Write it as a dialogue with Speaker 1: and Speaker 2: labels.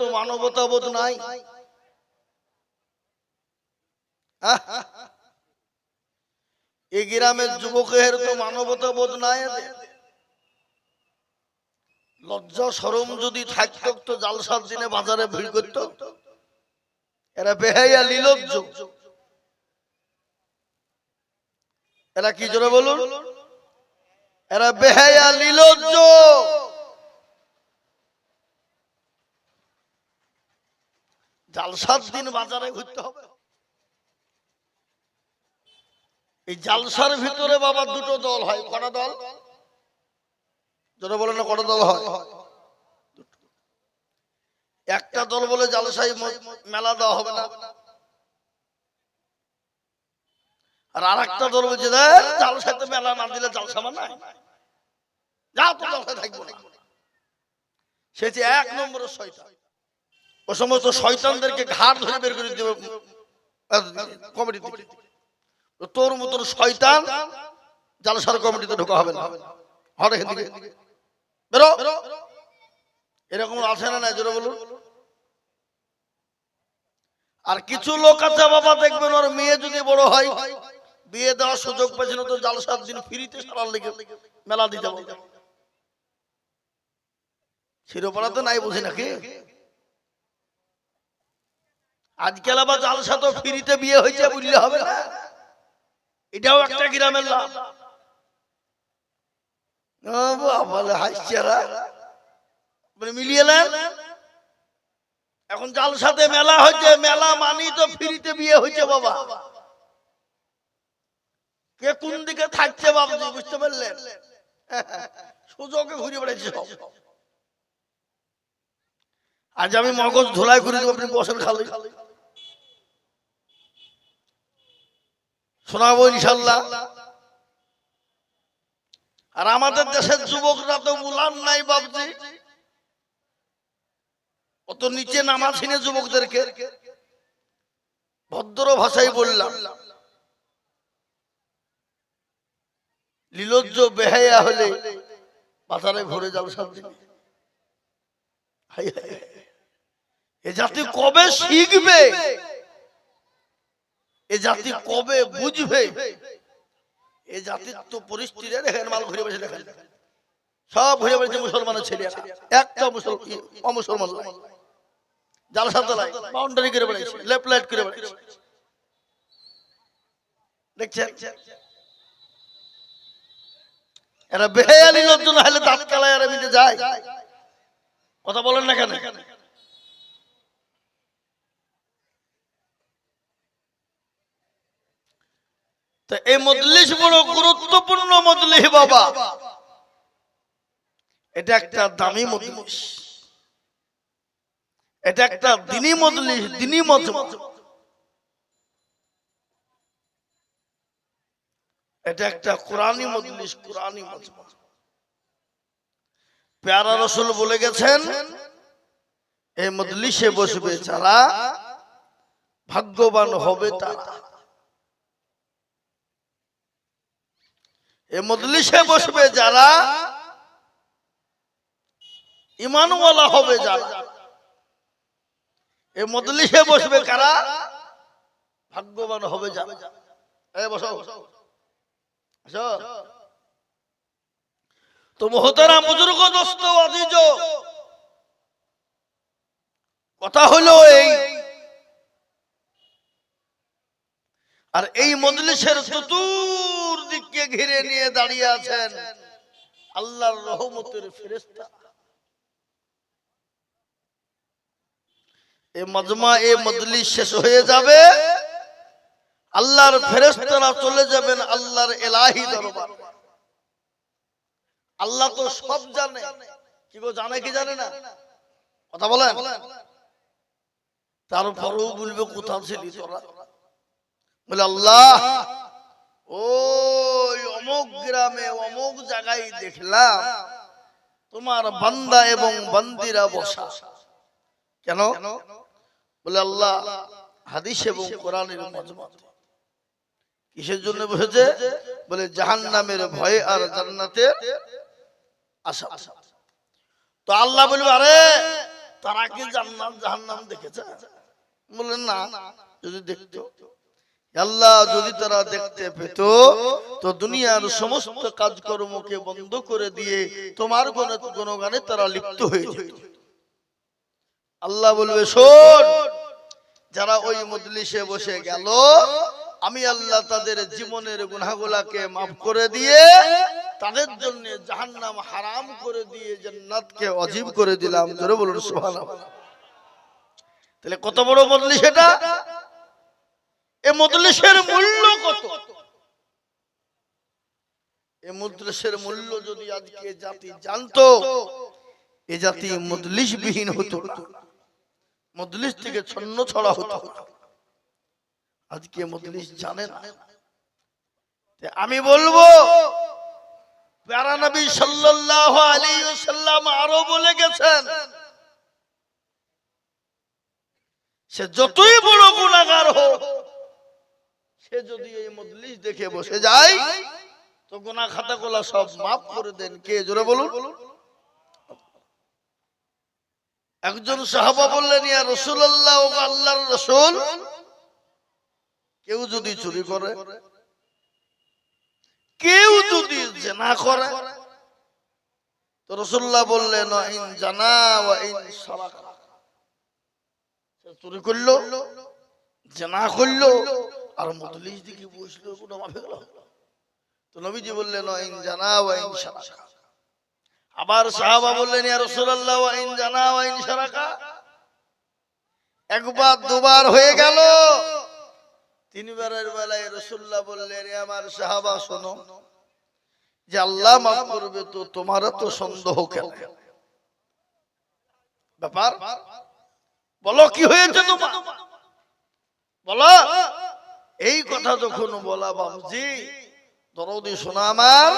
Speaker 1: তো মানবতা বোধ নাই! এই গ্রামের যুবকের তো মানবতা বোধ নাই লজ্জা, সরম যদি থাকতো, তো জালসার দিনে বাজারে ভিড় করতো। এরা বেহাইয়া লীলজ্জ। এরা কি জোরে বলুন? এরা বেহাইয়া লীলজ্জ। জালসার দিন বাজারে ঘুরতে হবে। এই জালসার ভিতরে বাবা দুটো দল হয় কটা দল? যারা বলে না কটা দল হয়। একটা দল বলে জালসাই মেলা দেওয়া হবে না। আর আর একটা দল বলছে "দেখ, জালসাইতে মেলা না দিলে জালসা মানায় যা তো জালসায় থাকব না। সেটি এক নম্বরের শয়তান। ও সমস্ত শয়তানদেরকে ঘাট ধরে বের করে দেবে কমিটি তোর মতন শয়তান জালসার কমিটিতে ঢোকা হবে না। বেরো। এরকম আছে না জোরে বলুন। আর কিছু লোক আছে, বাবা, দেখবেন ওর মেয়ে যদি বড় হয়, বিয়ে দেওয়ার সুযোগ পেয়েছিল তো জালসার দিন ফ্রিতে সারার লেগে মেলা দিতে শিরোপাড়া তো নাই বুঝি নাকি? আজকাল আবার জালসা তো ফ্রিতে বিয়ে হয়েছে বুঝলে হবে না। এটাও একটা গ্রামের লাভ। হাসছেরা মিলিয়ে নেন এখন জালসাতে মেলা হয়েছে, মেলা মানি তো ফ্রিতে বিয়ে হয়েছে বাবা। কে কোন দিকে থাকছে বাবুজি, বুঝতে পারলেন? সুযোগে ঘুরে বেড়াচ্ছি সব। আজ আমি মগজ ধোলাই করে দেবো বসেন খালি। শোনাবো ইনশাল্লাহ। আর আমাদের দেশের যুবকরা তো মুলান নাই বাবজি অত নিচে নামাছিনে যুবকদেরকে। ভদ্র ভাষায় বললাম। লীলজ্জ বেহাইয়া হলে বাজারে ভরে যাও সব। এ জাতি কবে শিখবে? এ জাতি কবে বুঝবে? এ জাতির তো পরিস্থিতি দেখেন মাল ঘুরে বসে দেখেন। সব ঘুরে বসে মুসলমানের ছেলে একটা মুসলমান অমুসলমান বাউন্ডারি করে বেড়াইছে লেফট লাইট করে বেড়াইছে। দেখছেন? এরা বেহায়ালি লোকজন হলে দাঁত কালায় যায়। কথা বলেন না কেন? তো এই মজলিস বড় গুরুত্বপূর্ণ মজলিস বাবা। এটা একটা দামি মজলিস। এটা একটা দিনী মজলিস, দিনী এটা একটা কোরআনী মজলিস, কোরআনী পেয়ারা রসুল বলে গেছেন, এই মজলিসে বসবে যারা ভাগ্যবান হবে তারা। এ মজলিসে বসবে যারা ইমানওয়ালা হবে যারা। এ মজলিসে বসবে কারা? ভাগ্যবান হবে যারা। তো মহতারা বুজুর্গ, দোস্ত আজিজ কথা হলো এই। আর এই মজলিসের চতুর ঘিরে নিয়ে দাঁড়িয়ে আছেন। আল্লাহর রহমতের ফেরেস্তা এ মজমা, এ মজলিস শেষ হয়ে যাবে। আল্লাহর ফেরেস্তারা চলে যাবেন আল্লাহর এলাহি দরবার। আল্লাহ তো সব জানে। কি জানে কি জানে না? কথা বলেন। তারপরেও বলবে কোথাও ছিলি তোরা? বলে, আল্লাহ ওই অমুক গ্রামে অমুক জায়গায় দেখলাম তোমার বান্দা এবং বান্দিরা বসা। কেন? বলে আল্লাহ হাদিস এবং কোরআনের কিসের জন্য বসেছে? বলে জাহান নামের ভয়ে আর জান্নাতের আশা। তো আল্লাহ বলবে, আরে, তারা কি জান্নাত জাহান্নাম দেখেছে? বললেন না, যদি দেখতো। আল্লাহ যদি তারা দেখতে পেত, তো দুনিয়ার সমস্ত কাজকর্মকে বন্ধ করে দিয়ে তোমার গুণগানে তারা লিপ্ত হয়ে যেত। আল্লাহ বলবে, শোন, যারা ওই মজলিসে বসে গেল, আমি আল্লাহ তাদের জীবনের গুনাহগুলাকে মাফ করে দিয়ে তাদের জন্য জাহান্নাম হারাম করে দিয়ে জান্নাতকে অজীব করে দিলাম। জোরে বলুন, সুবহানাল্লাহ। তাহলে কত বড় মজলিস এটা? এ মজলিসের মূল্য কত? এ মজলিসের মূল্য যদি আজকে জাতি জানতো, এ জাতি মজলিস বিহীন হতো মজলিস থেকে ছন্ন ছড়া হতো আজকে মজলিস জানে না। আমি বলব, প্যারা নবী সাল্লাল্লাহু আলাইহি ওয়াসাল্লাম আরও বলে গেছেন, সে যতই বড় গুনাহগার হোক সে যদি এই মজলিস দেখে বসে যায় তো গুনাহ খাতাগুলো সব মাফ করে দেন। কে? জোরে বলুন। একজন সাহাবা বললেন ইয়া রাসূলুল্লাহ ও আল্লাহর রাসূল কেউ যদি চুরি করে কেউ যদি জেনা করে তো রাসূলুল্লাহ বললেন ইন জানা ওয়া ইন সারাকা সে চুরি করল জেনা করল আর দিকে কোনো মাফে গেল তো নবীজি বললেন জানা ওয়া ইন সারাকা আবার সাহাবা বললেন, ইয়া রাসূলুল্লাহ জানা সারাকা একবার দুবার হয়ে গেল। তিনবারের বেলায় রাসূলুল্লাহ বললেন আমার সাহাবা, শোনো, যে আল্লাহ মাফ করবে তো তোমারও তো সন্দেহ কেন? ব্যাপার? বলো, কি হয়েছে তোমার? বলো। এই কথা যখন বলা বাবজি দরদি শোনা আমার।